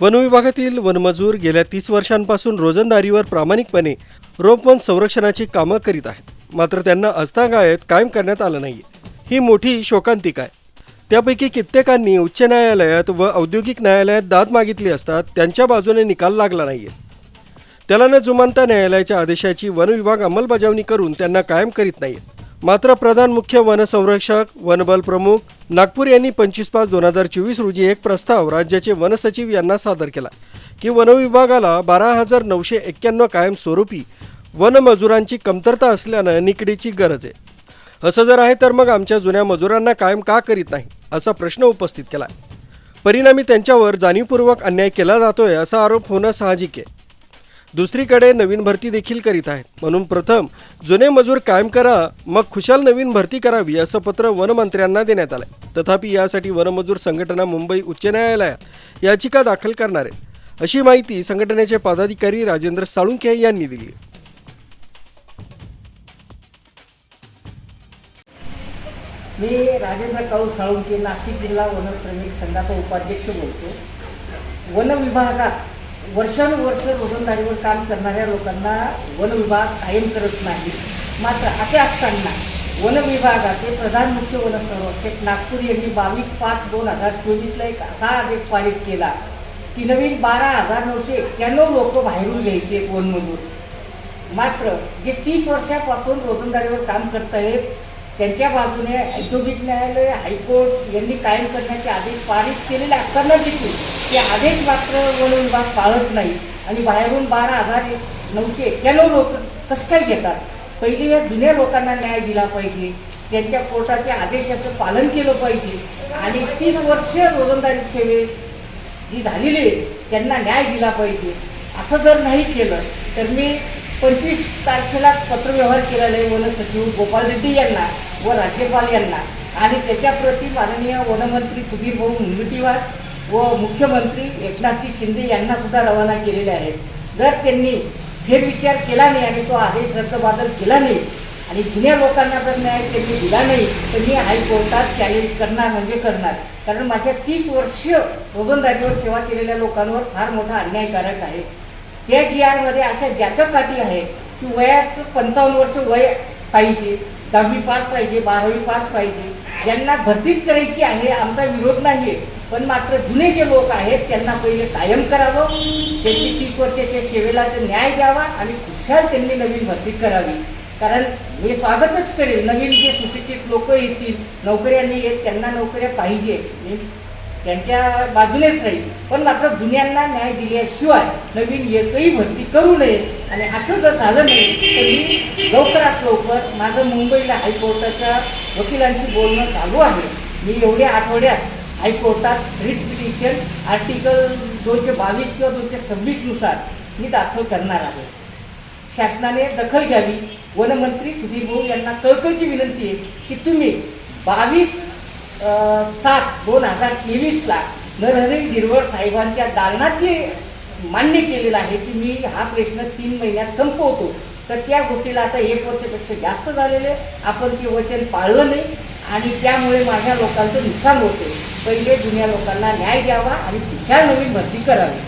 वनविभागातील वनमजूर गेल्या तीस वर्षांपासून रोजंदारीवर प्रामाणिकपणे रोपवन संरक्षणाची कामं करीत आहेत. मात्र त्यांना आस्थागायत कायम करण्यात आलं नाही ही मोठी शोकांतिका आहे. त्यापैकी कित्येकांनी उच्च न्यायालयात व औद्योगिक न्यायालयात दाद मागितली असतात त्यांच्या बाजूने निकाल लागला नाही त्याला न जुमानता न्यायालयाच्या आदेशाची वनविभाग अंमलबजावणी करून त्यांना कायम करीत नाहीये. मात्र प्रधान मुख्य वनसंरक्षक वनबल प्रमुख नागपूर यांनी पंचवीस पाच दोन हजार चोवीस रोजी एक प्रस्ताव राज्याचे वनसचिव यांना सादर केला की वनविभागाला बारा हजार नऊशे एक्क्याण्णव कायमस्वरूपी वनमजुरांची कमतरता असल्यानं निकडीची गरज आहे. असं जर आहे तर मग आमच्या जुन्या मजुरांना कायम का करीत नाही असा प्रश्न उपस्थित केला परिणामी त्यांच्यावर जाणीवपूर्वक अन्याय केला जातोय असा आरोप होणं साहजिक आहे. दुसरीकडे नवीन भरती देखील करीत आहेत. म्हणून प्रथम जुने मजूर कायम करा मग खुशाल नवीन भरती करावी असं पत्र वनमंत्र्यांना देण्यात आलंय. तथापि यासाठी वनमजूर संघटना मुंबई उच्च न्यायालयात याचिका दाखल करणार आहे. अशी माहिती संघटनेचे पदाधिकारी राजेंद्र साळुंखे यांनी दिली मी राजेंद्र काळू साळुंके नाशिक जिल्हा वनश्रमिक संघाचा उपाध्यक्ष बोलतो. वन विभागात वर्षानुवर्ष रोजंदारीवर काम करणाऱ्या लोकांना वन विभाग कायम करत नाही. मात्र असे असताना वन विभागाचे प्रधान मुख्य वनसंरक्षक नागपूर यांनी बावीस पाच दोन हजार चोवीसला एक असा आदेश पारित केला की नवीन बारा हजार नऊशे एक्क्याण्णव लोक बाहेरून घ्यायचे वनमधून मात्र जे तीस वर्षापासून रोजंदारीवर काम करत आहेत त्यांच्या बाजूने औद्योगिक न्यायालय हायकोर्ट यांनी कायम करण्याचे आदेश पारित केलेले असताना देखील ते आदेश मात्र वन विभाग पाळत नाही. आणि बाहेरून बारा हजार नऊशे एक्क्याण्णव लोक कसं काय घेतात. पहिले या जुन्या लोकांना न्याय दिला पाहिजे. त्यांच्या कोर्टाच्या आदेशाचं पालन केलं पाहिजे. आणि तीस वर्ष रोजंदारी सेवेत जी झालेली आहे त्यांना न्याय दिला पाहिजे. असं जर नाही केलं तर मी पंचवीस तारखेला पत्रव्यवहार केलेला आहे वनसचिव गोपाल रेड्डी यांना व राज्यपाल यांना. आणि त्याच्याप्रती माननीय वनमंत्री सुधीर भाऊ मुनगंटीवार व मुख्यमंत्री एकनाथजी शिंदे यांना सुद्धा रवाना केलेले आहेत. जर त्यांनी फेरविचार केला नाही आणि तो आदेश रद्दबादल केला नाही आणि जुन्या लोकांना जर न्याय त्यांनी दिला नाही तर मी हायकोर्टात चॅलेंज करणार म्हणजे करणार. कारण माझ्या तीस वर्ष रोजंदारीवर सेवा केलेल्या लोकांवर फार मोठा अन्यायकारक आहे. त्या जी आरमध्ये अशा ज्याच्या काठी आहे की वयाचं पंचावन्न वर्ष वय पाहिजे दहावी पास पाहिजे बारावी पास पाहिजे ज्यांना भरतीच करायची आहे आमचा विरोध नाही आहे पण मात्र जुने जे लोक आहेत त्यांना पहिले कायम करावं त्यांची तीस वर्षाच्या सेवेला ते न्याय द्यावा आणि खुशाल त्यांनी नवीन भरती करावी. कारण मी स्वागतच करेल नवीन जे सुशिक्षित लोक येतील नोकऱ्यांनी येत त्यांना नोकऱ्या पाहिजे. त्यांच्या बाजूनेच राहील. पण मात्र जुन्यांना न्याय दिल्याशिवाय नवीन एकही भरती करू नये आणि असं जर झालं नाही तर मी लवकरात लवकर माझं मुंबईला हायकोर्टाच्या वकिलांशी बोलणं चालू आहे. मी एवढ्या आठवड्यात हायकोर्टात रिट पिटिशन आर्टिकल दोनशे बावीस किंवा दोनशे सव्वीसनुसार मी दाखल करणार आहे. शासनाने दखल घ्यावी. वनमंत्री सुधीर भाऊ यांना कळकळची विनंती आहे की तुम्ही बावीस सात दोन हजार तेवीसला नरहरी गिरवळ साहेबांच्या दालनात जे मान्य केलेलं आहे की मी हा प्रश्न तीन महिन्यात संपवतो. तर त्या गोष्टीला आता एक वर्षापेक्षा जास्त झालेले आपण ते वचन पाळलं नाही आणि त्यामुळे माझ्या लोकांचं नुकसान होते पहिले जुन्या लोकांना न्याय द्यावा आणि कुठल्या नवीन भरती करावी.